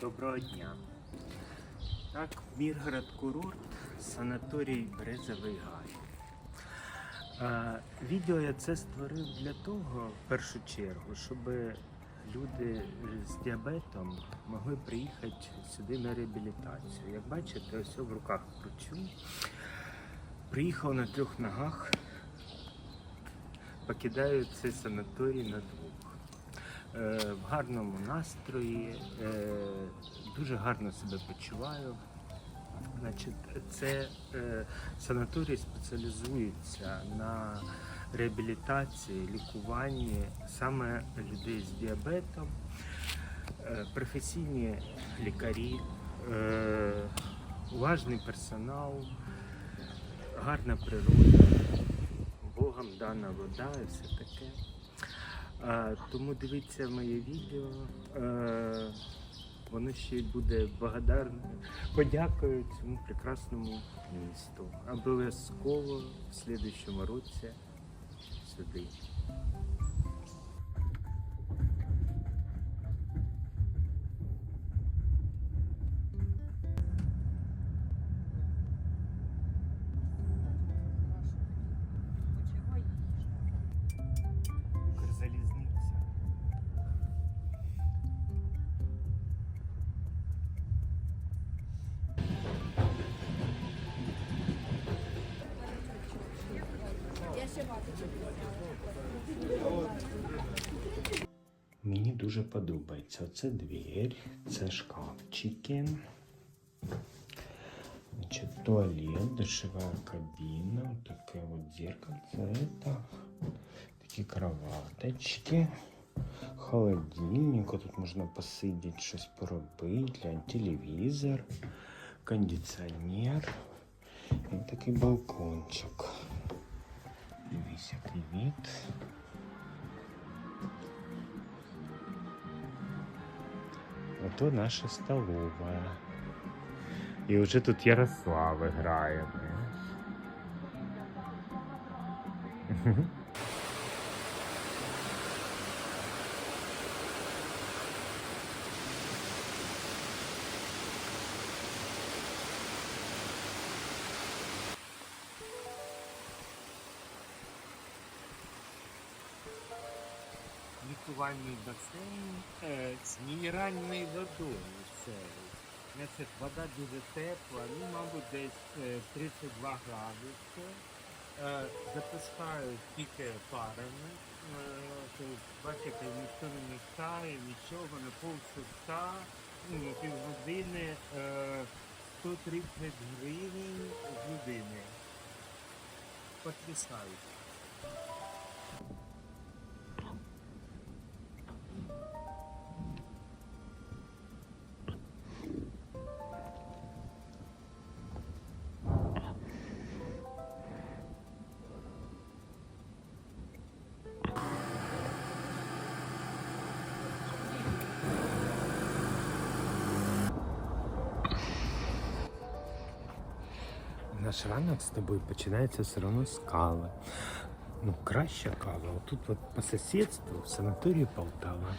Доброго дня. Так, Міргород курорт, санаторій Березовий Гай. Відео я це створив для того, в першу чергу, щоб люди з діабетом могли приїхати сюди на реабілітацію. Як бачите, ось в руках кручу. Приїхав на трьох ногах, покидаю цей санаторій на двох. Е, в гарному настрої, е, дуже гарно себе почуваю. Значить, це е, санаторій спеціалізується на реабілітації, лікуванні саме людей з діабетом, професійні лікарі, уважний персонал, гарна природа, Богом дана вода і все таке. А, тому дивіться моє відео. Воно ще буде благодарне. Подякую цьому прекрасному місту. Обов'язково в слідуючому році сюди. Мені дуже подобається. Це двір, це шкафчики. Значит, туалет, душевая кабина, вот такое вот зеркальце, это такие кроваточки, холодильник, тут можна посидіти, щось поробити, глянь, телевізор, кондиціонер і такий балкончик. Дивись, привіт. Ото наша столовая. І вже тут Ярослав грає. Лікувальний басейн е, з мінеральною водою. Це, значить, вода дуже тепла, ну, мабуть, десь е, 32 градуси. Е, запускають тільки парами. Е, бачите, ніхто не мішає, нічого, на полчаса, ну, на півгодини е, 130 гривень з людини. Потрясають. Наш ранок з тобою починається все одно з кави. Ну, краща кава. Тут от по сусідству в санаторії Полтава.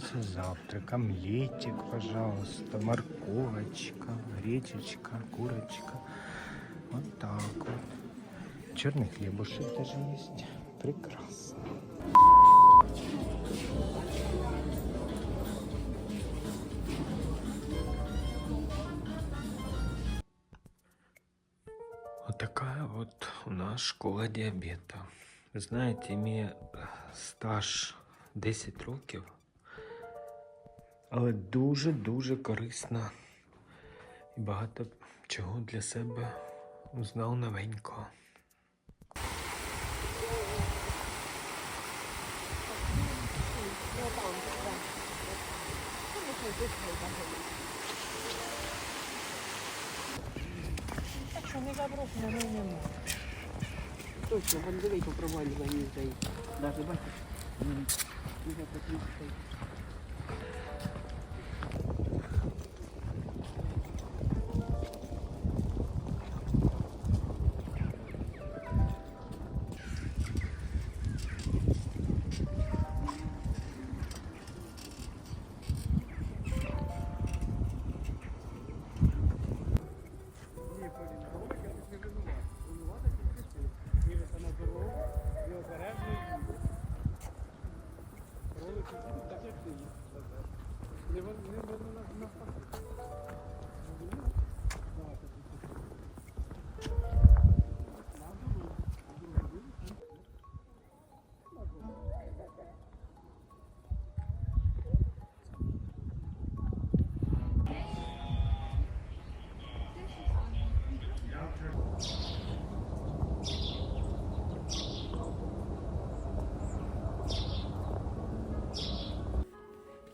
Такий у нас и завтрак. Омлетик, пожалуйста, морковочка, гречечка, курочка. Вот так вот. Черный хлебушек даже есть. Прекрасно. Вот такая вот у нас школа диабета. Ви знаєте, має стаж 10 років, Але дуже-дуже корисна і багато чого для себе узнав не нема. точно, вон дивись, попробуй за ній здається. Даже бачиш? Уже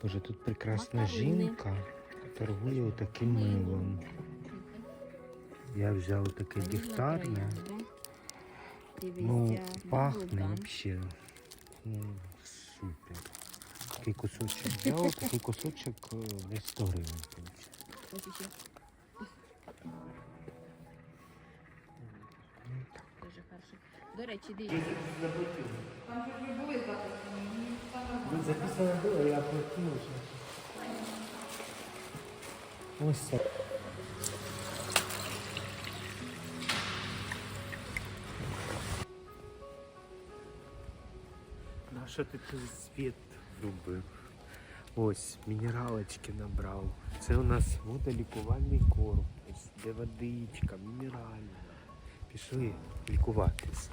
Боже, тут прекрасна жінка торгує таким милом. Я взяв таке дігтарне. Ну, пахне взагалі. Ну, супер. Такий кусочок взяв, такий кусочок е, десь 100 гривень вийшов. Дуже хорошо. До речі, дивіться. Ви записали було, я платив вже. Ось це. На що ти тут світ врубив? Ось, мінералочки набрав. Це у нас водолікувальний корпус, де водичка, мінеральна. Пішли лікуватись.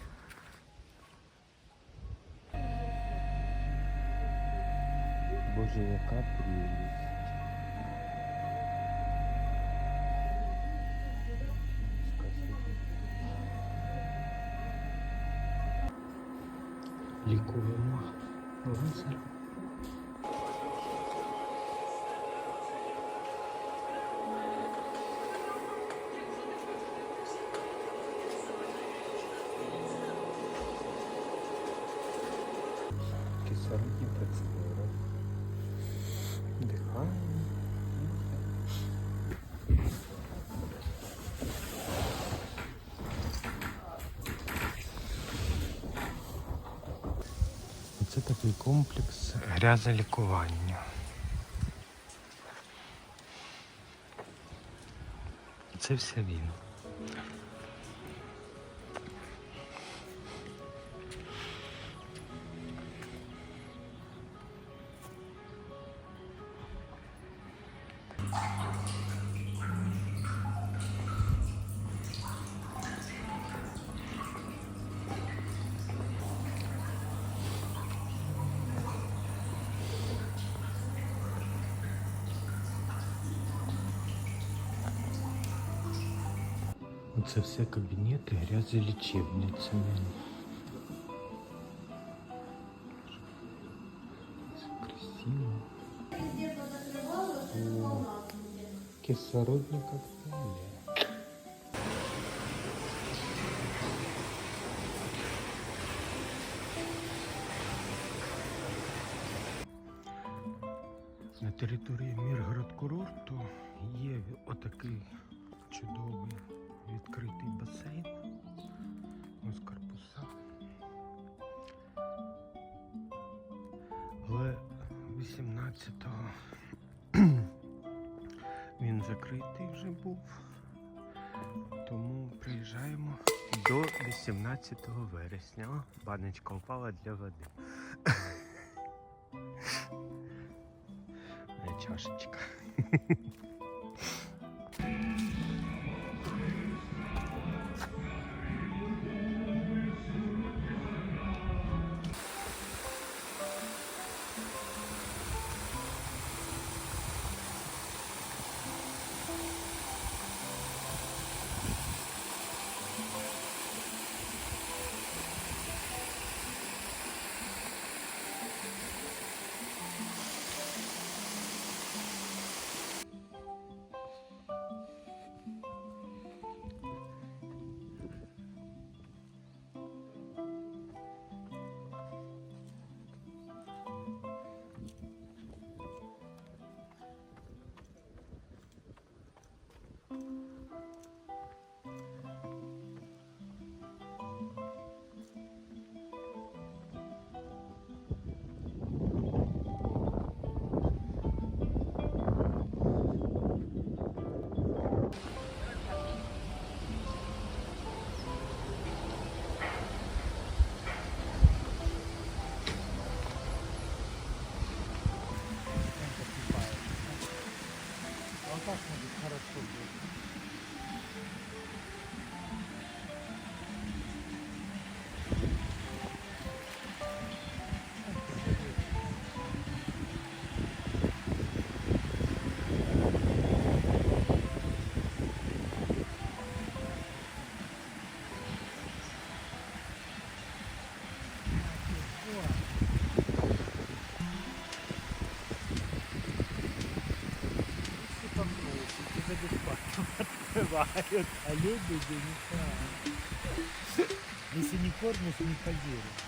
Боже, яка прелість. Лікуємо розум. Це такий комплекс грязолікування. Це все він. Це все кабінети грязолічебницями. Це красиво. Кислородні коктейлі. На території Міргород курорту є отакий чудовий відкритий басейн. Ось корпуса. Але 18-го він закритий вже був. Тому приїжджаємо до 18 вересня. О, баночка упала для води. Чашечка. takmadık karakolda. Бывают, а люди не так. Если не кормишь, не поверишь.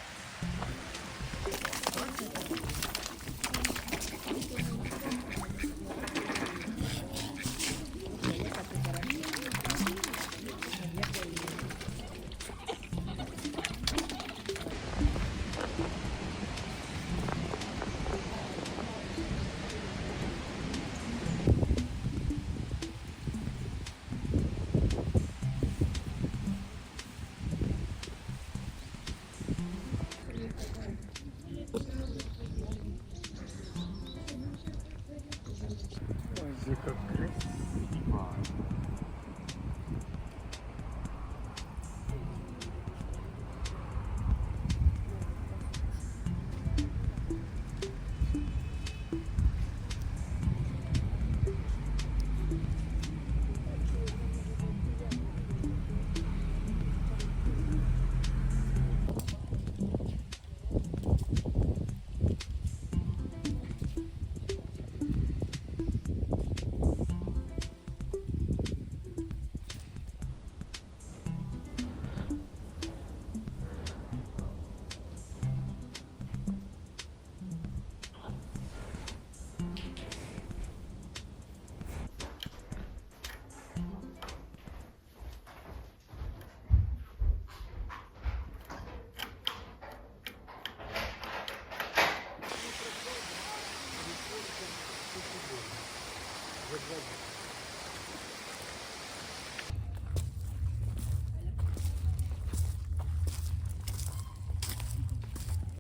Яка красива.